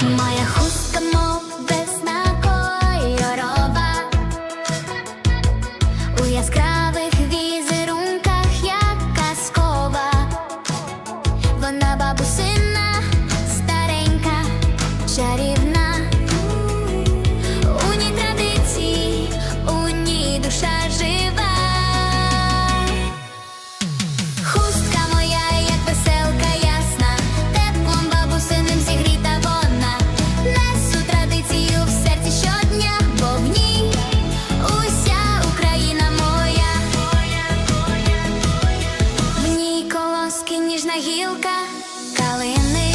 Моя хустка, мов весна кольорова у яскравих. гілка калини.